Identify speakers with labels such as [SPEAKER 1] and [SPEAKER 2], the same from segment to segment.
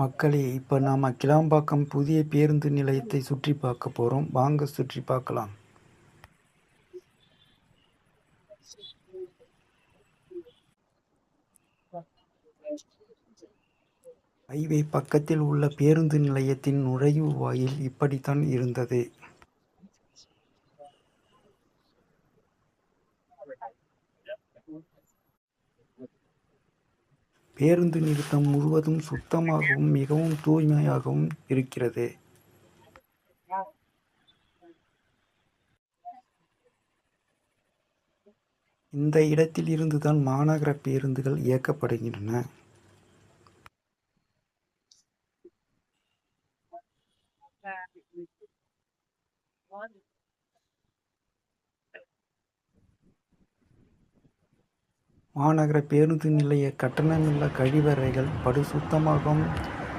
[SPEAKER 1] மக்களே இப்போ நாம் கிளாம்பாக்கம் புதிய பேருந்து நிலையத்தை சுற்றி பார்க்க போகிறோம் வாங்க சுற்றி பார்க்கலாம். ஹைவே பக்கத்தில் உள்ள பேருந்து நிலையத்தின் நுழைவு வாயில் இப்படித்தான் இருந்தது. பேருந்து நிறுத்தம் முழுவதும் சுத்தமாகவும் மிகவும் தூய்மையாகவும் இருக்கிறது. இந்த இடத்தில் இருந்துதான் மாநகர பேருந்துகள் இயக்கப்படுகின்றன. மாநகர பேருந்து நிலைய கட்டணமில்லா கழிவறைகள் படு சுத்தமாகவும்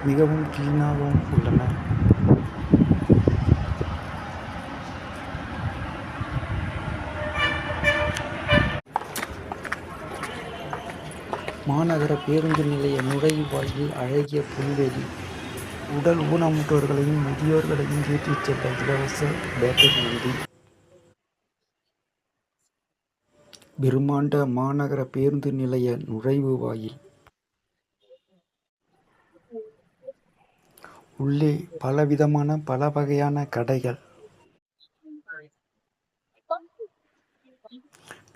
[SPEAKER 1] மிகவும் கிளீனாகவும் உள்ளன. மாநகர பேருந்து நிலைய நுழைவாயில் அழகிய புல்வெளி. உடல் ஊனமுற்றோர்களையும் முதியோர்களையும் வீட்டில் செல்ல இலவச பேட்டரி வண்டி. பிரம்மாண்ட மாநகர பேருந்து நிலைய நுழைவு வாயில். உள்ளே பலவிதமான பல வகையான கடைகள்.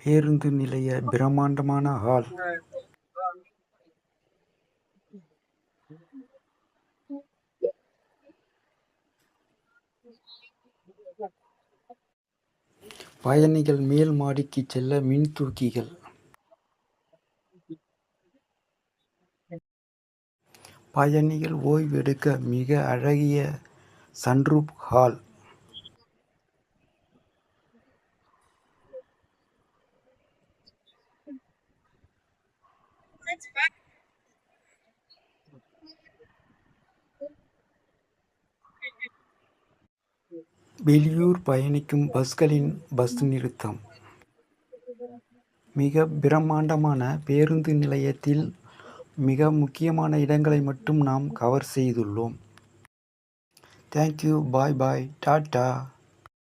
[SPEAKER 1] பேருந்து நிலைய பிரம்மாண்டமான ஹால். பயணிகள் மேல் மாடிக்கு செல்ல மின்தூக்கிகள் பயணிகள் ஓய்வெடுக்க மிக அழகிய சன்ரூப் ஹால் வெளியூர் பயணிக்கும் பஸ்களின் பஸ் நிறுத்தம். மிக பிரம்மாண்டமான பேருந்து நிலையத்தில் மிக முக்கியமான இடங்களை மட்டும் நாம் கவர் செய்துள்ளோம். தேங்க்யூ பாய் பாய் டாட்டா